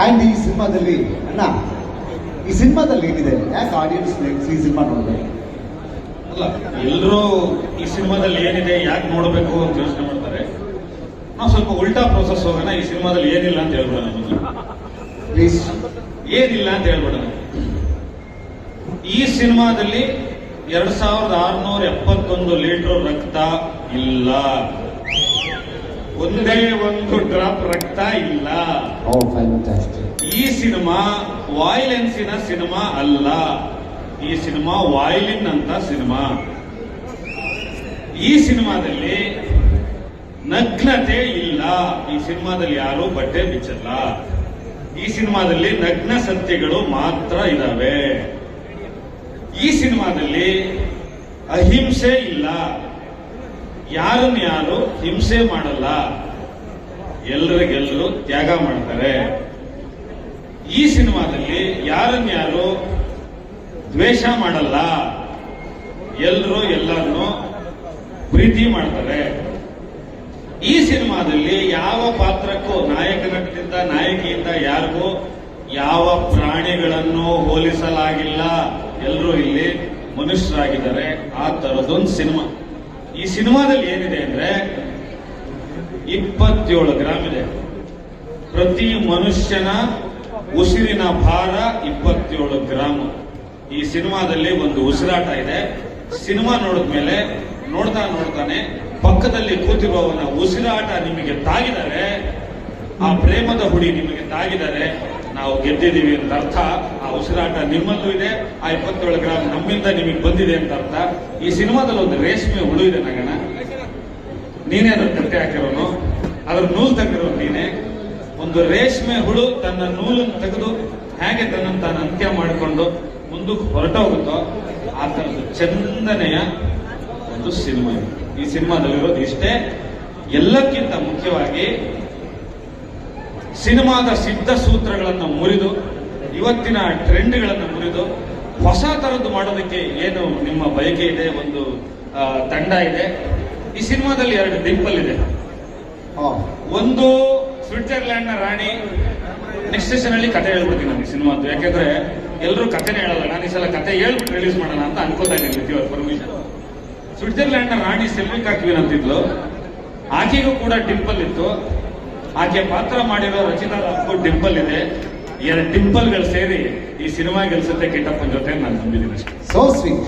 And ಈ ಸಿನಿಮಾದಲ್ಲಿ ಅಣ್ಣ ಈ ಸಿನಿಮಾದಲ್ಲಿ ಏನಿದೆ? ಯಾಕೆ ಆಡಿಯನ್ಸ್ ಈ ಸಿನಿಮಾ ನೋಡಬೇಕು? ಅಲ್ಲ ಎಲ್ಲರೂ ಈ ಸಿನಿಮಾದಲ್ಲಿ ಏನಿದೆ ಯಾಕೆ ನೋಡಬೇಕು ಅಂತ ಯೋಚನೆ ಮಾಡ್ತಾರೆ. ನಾವು ಸ್ವಲ್ಪ ಉಲ್ಟಾ ಪ್ರೋಸೆಸ್ ಹೋಗೋಣ ಈ ಸಿನಿಮಾದಲ್ಲಿ ಏನಿಲ್ಲ ಅಂತ ಹೇಳ್ಬೋದು. ಪ್ಲೀಸ್ ಏನಿಲ್ಲ ಅಂತ ಹೇಳ್ಬೋದು ಈ ಸಿನಿಮಾದಲ್ಲಿ ಎರಡ್ ಸಾವಿರದ ಆರುನೂರ ಎಪ್ಪತ್ತೊಂದು ಲೀಟರ್ ರಕ್ತ ಇಲ್ಲ. ಒಂದೇ ಒಂದು ಡ್ರಾಪ್ ರಕ್ತ ಇಲ್ಲ. ಈ ಸಿನಿಮಾ ವಾಯ್ಲೆನ್ಸಿನ ಸಿನಿಮಾ ಅಲ್ಲ. ಈ ಸಿನಿಮಾ ವಾಯ್ಲಿನ್ ಅಂತ ಸಿನಿಮಾ. ಈ ಸಿನಿಮಾದಲ್ಲಿ ನಗ್ನತೆ ಇಲ್ಲ. ಈ ಸಿನಿಮಾದಲ್ಲಿ ಯಾರು ಬಟ್ಟೆ ಬಿಚ್ಚಲ್ಲ. ಈ ಸಿನಿಮಾದಲ್ಲಿ ನಗ್ನ ಸತ್ಯಗಳು ಮಾತ್ರ ಇದಾವೆ. ಈ ಸಿನಿಮಾದಲ್ಲಿ ಅಹಿಂಸೆ ಇಲ್ಲ. ಯಾರನ್ನ ಯಾರು ಹಿಂಸೆ ಮಾಡಲ್ಲ, ಎಲ್ಲರಿಗೆಲ್ಲರೂ ತ್ಯಾಗ ಮಾಡ್ತಾರೆ. ಈ ಸಿನಿಮಾದಲ್ಲಿ ಯಾರನ್ನ ಯಾರು ದ್ವೇಷ ಮಾಡಲ್ಲ, ಎಲ್ಲರೂ ಎಲ್ಲರನ್ನು ಪ್ರೀತಿ ಮಾಡ್ತಾರೆ. ಈ ಸಿನಿಮಾದಲ್ಲಿ ಯಾವ ಪಾತ್ರಕ್ಕೂ ನಾಯಕ ನಟದಿಂದ ನಾಯಕಿಯಿಂದ ಯಾರಿಗೂ ಯಾವ ಪ್ರಾಣಿಗಳನ್ನು ಹೋಲಿಸಲಾಗಿಲ್ಲ. ಎಲ್ಲರೂ ಇಲ್ಲಿ ಮನುಷ್ಯರಾಗಿದ್ದಾರೆ. ಆ ಥರದೊಂದು ಸಿನಿಮಾ. ಈ ಸಿನಿಮಾದಲ್ಲಿ ಏನಿದೆ ಅಂದ್ರೆ ಇಪ್ಪತ್ತೇಳು ಗ್ರಾಮ್ ಇದೆ. ಪ್ರತಿ ಮನುಷ್ಯನ ಉಸಿರಿನ ಭಾರ ಇಪ್ಪತ್ತೇಳು ಗ್ರಾಮ್ ಈ ಸಿನಿಮಾದಲ್ಲಿ ಒಂದು ಉಸಿರಾಟ ಇದೆ. ಸಿನಿಮಾ ನೋಡಿದ್ಮೇಲೆ ನೋಡ್ತಾ ನೋಡ್ತಾನೆ, ಪಕ್ಕದಲ್ಲಿ ಕೂತಿರುವವನ ಉಸಿರಾಟ ನಿಮಗೆ ತಾಗಿದರೆ, ಆ ಪ್ರೇಮದ ಹುಡಿ ನಿಮಗೆ ತಾಗಿದರೆ ನಾವು ಗೆದ್ದಿದ್ದೀವಿ ಅಂತ ಅರ್ಥ. ಉಸಿರಾಟ ನಿಮ್ಮಲ್ಲೂ ಇದೆ. ಆ ಇಪ್ಪತ್ತೇಳು ಗ್ರಾಮ್ ನಮ್ಮಿಂದ ನಿಮಗೆ ಬಂದಿದೆ ಅಂತ ಅರ್ಥ. ಈ ಸಿನಿಮಾದಲ್ಲಿ ಒಂದು ರೇಷ್ಮೆ ಹುಳು ಇದೆ ನಗಣ. ನೀನೇ ಅದ್ರ ಕಟ್ಟೆ ಹಾಕಿರೋನು. ಅದ್ರ ನೂಲು ತೆಗೆದಿರೋನು ನೀನೆ. ಒಂದು ರೇಷ್ಮೆ ಹುಳು ತನ್ನ ನೂಲನ್ನು ತೆಗೆದು ಹೇಗೆ ತನ್ನ ತಾನು ಅಂತ್ಯ ಮಾಡಿಕೊಂಡು ಮುಂದಕ್ಕೆ ಹೊರಟೋಗುತ್ತೋ ಆ ಥರದ ಚಂದನೆಯ ಒಂದು ಸಿನಿಮಾ ಈ ಸಿನಿಮಾದಲ್ಲಿರೋದು ಇಷ್ಟೇ. ಎಲ್ಲಕ್ಕಿಂತ ಮುಖ್ಯವಾಗಿ ಸಿನಿಮಾದ ಸಿದ್ಧ ಸೂತ್ರಗಳನ್ನು ಮುರಿದು ಇವತ್ತಿನ ಟ್ರೆಂಡ್ಗಳನ್ನು ಮುರಿದು ಹೊಸ ತರದ್ದು ಮಾಡೋದಕ್ಕೆ ಏನು ನಿಮ್ಮ ಬಯಕೆ ಇದೆ? ಒಂದು ತಂಡ ಇದೆ. ಈ ಸಿನಿಮಾದಲ್ಲಿ ಎರಡು ಡಿಂಪಲ್ ಇದೆ ಒಂದು ಸ್ವಿಟ್ಜರ್ಲ್ಯಾಂಡ್ನ ರಾಣಿ ನೆಕ್ಸ್ಟ್ ಸೆಷನ್ ಅಲ್ಲಿ ಕತೆ ಹೇಳ್ಬಿಡ್ತೀನಿ ನನಗೆ ಸಿನಿಮಾದ್ದು. ಯಾಕೆಂದ್ರೆ ಎಲ್ಲರೂ ಕಥೆನೇ ಹೇಳಲ್ಲ. ನಾನು ಈ ಸಲ ಕತೆ ಹೇಳ್ಬಿಟ್ಟು ರಿಲೀಸ್ ಮಾಡೋಣ ಅಂತ ಅನ್ಕೋತಾ ಇದ್ದೀನಿ ಪರ್ಮಿಷನ್ ಸ್ವಿಟ್ಜರ್ಲ್ಯಾಂಡ್ನ ರಾಣಿ ಸೆಲ್ವಿಕ್ ಹಾಕಿವಿ ಅಂತಿದ್ಲು. ಆಕೆಗೂ ಕೂಡ ಡಿಂಪಲ್ ಇತ್ತು ಆಕೆ ಪಾತ್ರ ಮಾಡಿರೋ ರಚಿತಾ ಡಿಂಪಲ್ ಇದೆ ಎರಡು ಟಿಂಪಲ್ಗಳು ಸೇರಿ ಈ ಸಿನಿಮಾ ಗೆಲ್ಸುತ್ತೆ ಕಿಟ್ಟಪ್ಪನ ಜೊತೆ ನಾನು ನಂಬಿದ್ದೀನಿ ಅಷ್ಟೇ ಸೋ ಸ್ವೀಟ್